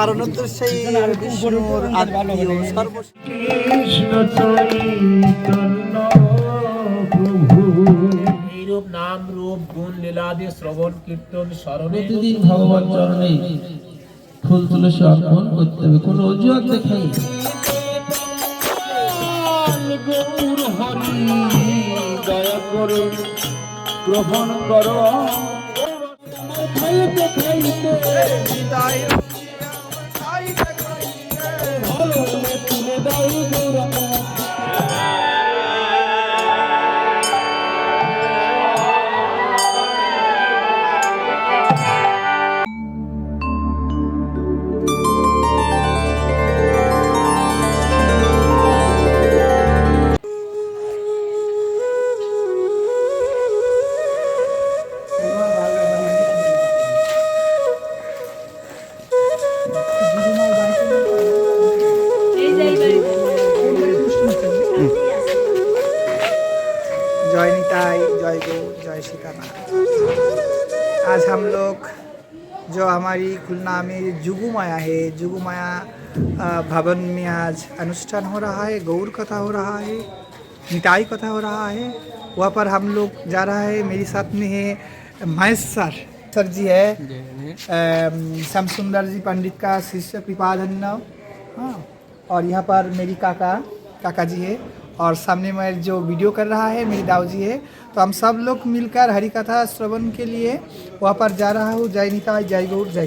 কারণ হচ্ছে সেই বিষ্ণুর আত্মীয় সর্ব কৃষ্ণ চৈতন্য প্রভু। এইরূপ নাম রূপ গুণ লীলাদি শ্রবণ কীর্তন স্মরণে প্রতিদিন ভগবান চরণে ফুল তুলসী অর্পণ করতে হবে। কোনো অজুহাত দেখাই। গৌর হরি দয়া করে গ্রহণ করো। ಕೈ ದೂರ जय जय आज हम लोग जो हमारी खुलना में जुगु माया है जुगु माया भवन में आज अनुष्ठान हो रहा है गौर कथा हो रहा है निताई कथा हो रहा है। वहाँ पर हम लोग जा रहा है मेरे साथ में है महेश सर। सर जी है श्याम सुंदर जी पंडित का शिष्य कृपाधन्य। हाँ और यहाँ पर मेरी काका काका जी है। और सामने में जो वीडियो कर रहा है, मेरी दाऊ जी है तो हम सब लोग मिलकर हरिकथा श्रवण के लिए वहाँ पर जा रहा हूँ। जय नीता, जय गौर, जय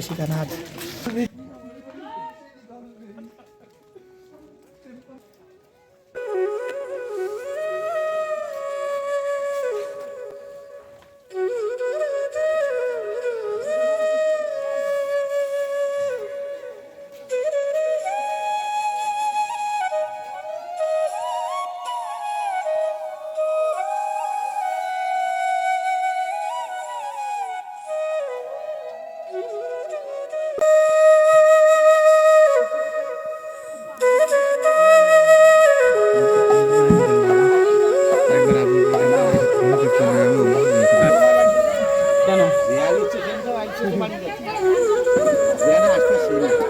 কেন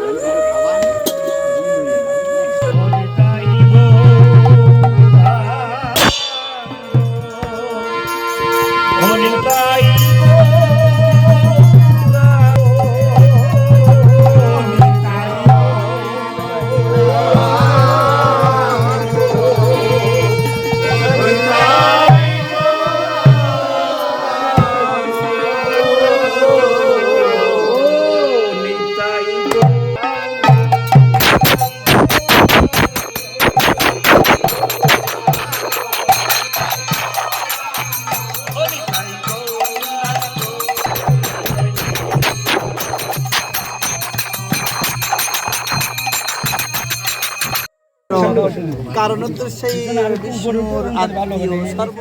কারণ তো সেই বিষ্ণুর আত্মীয় সর্ব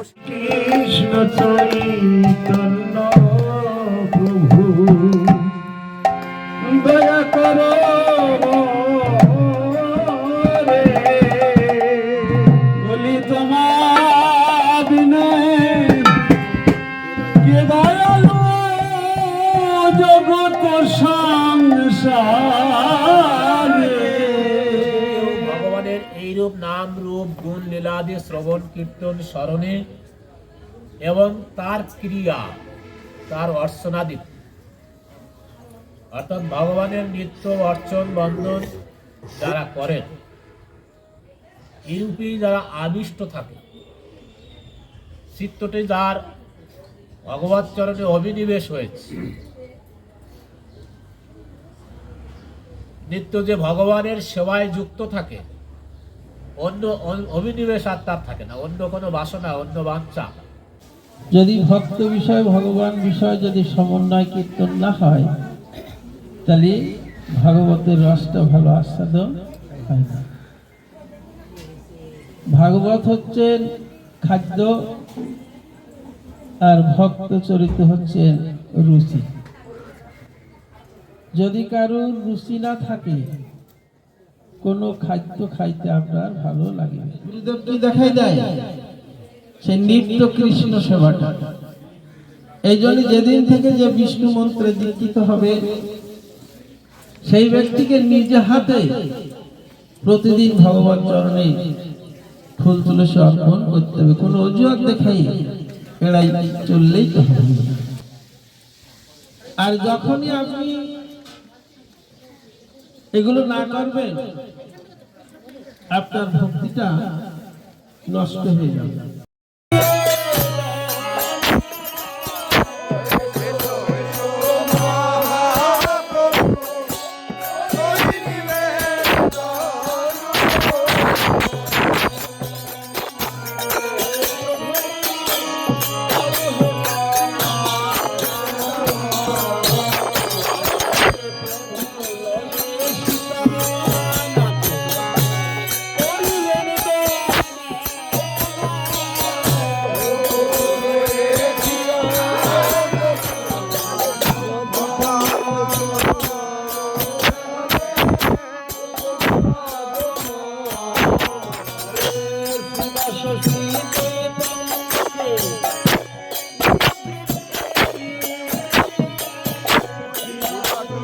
লীলাদি শ্রবণ, কীর্তন, স্মরণে এবং তার ক্রিয়া, তার অর্চনাদি। অর্থাৎ ভগবানের নিত্য অর্চন, বন্ধন যারা করেন, ইউপি যারা আবিষ্ট থাকে, চিত্তটি যার ভগবত চরণে অভিনিবেশ হয়েছে, নিত্য যে ভগবানের সেবায় যুক্ত থাকে অন্য অভিনিবেশ আর তার থাকে না, অন্য কোনো বাসনা, অন্য বাঞ্ছা। যদি ভক্ত বিষয়, ভগবান বিষয় যদি সমন্বয় কীর্তন না হয়, তাহলে ভাগবতের রসটা ভালো আস্বাদন হয় না। ভাগবত হচ্ছেন খাদ্য আর ভক্ত চরিত্র হচ্ছেন রুচি। যদি কারোর রুচি না থাকে কোনো খাদ্য খাইতে আপনার ভালো লাগে গুরুদেবকে দেখাই দেয়, সেই নিত্য কৃষ্ণ সেবাটা। এই জন্য যেদিন থেকে যে বিষ্ণু মন্ত্রে দীক্ষিত হবে, সেই ব্যক্তিকে নিজে হাতে প্রতিদিন ভগবান চরণে ফুল তুলসী অর্পণ করতে হবে। কোনো অজুহাত দেখাই, এড়াই চললেই তো আর যখনই আপনি এগুলো না করবেন আপনার ভক্তিটা নষ্ট হয়ে যাবে।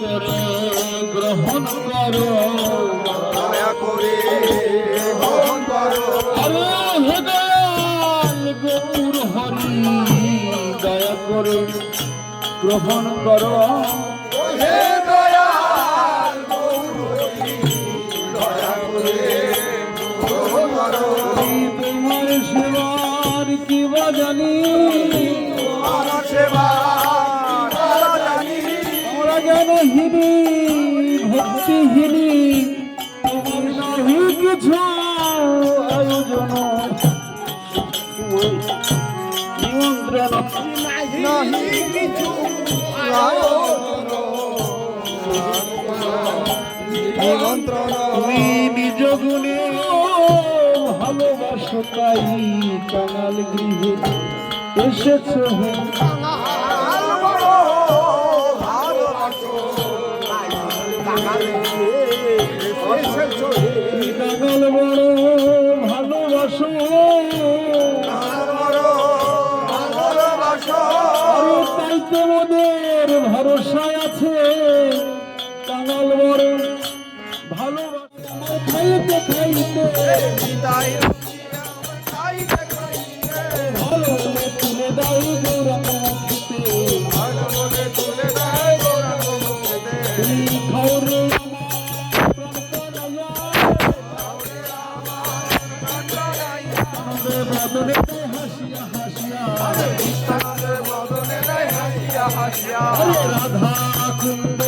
গ্রহণ করো। আরে হে দয়াল গৌর হরি দয়া করে গ্রহণ করো। তোমার সেবার কি বা জানি? তুমি নিজ গুণে ভালোবাসো তাই কাঙাল গৃহে এসেছ কাঙাল বড় ভালোবাসো আরে তাই তোমাদের ভরসায় আছে কাঙাল বড় ভালোবাসো খাইতে? খাইতে हरे राधा कुंभ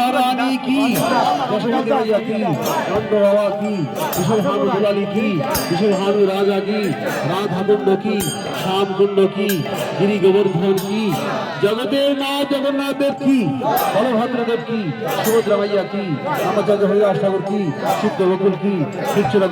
বাবানি কি? দশরথ কি? নন্দ বাবা কি? কিশোর হানু দুলালি কি? কিশোর হানু রাজা কি? রাধাকুণ্ড কি? শ্যামকুণ্ড কি? গিরি গোবর্ধন কি? জগতের মা জগন্নাথের কি? বলভদ্রদেব কি? সুভদ্রা মাইয়া কি? আমার চন্দ্র হরিদাস ঠাকুর কি? শিব বকুল কি? শিবচুরা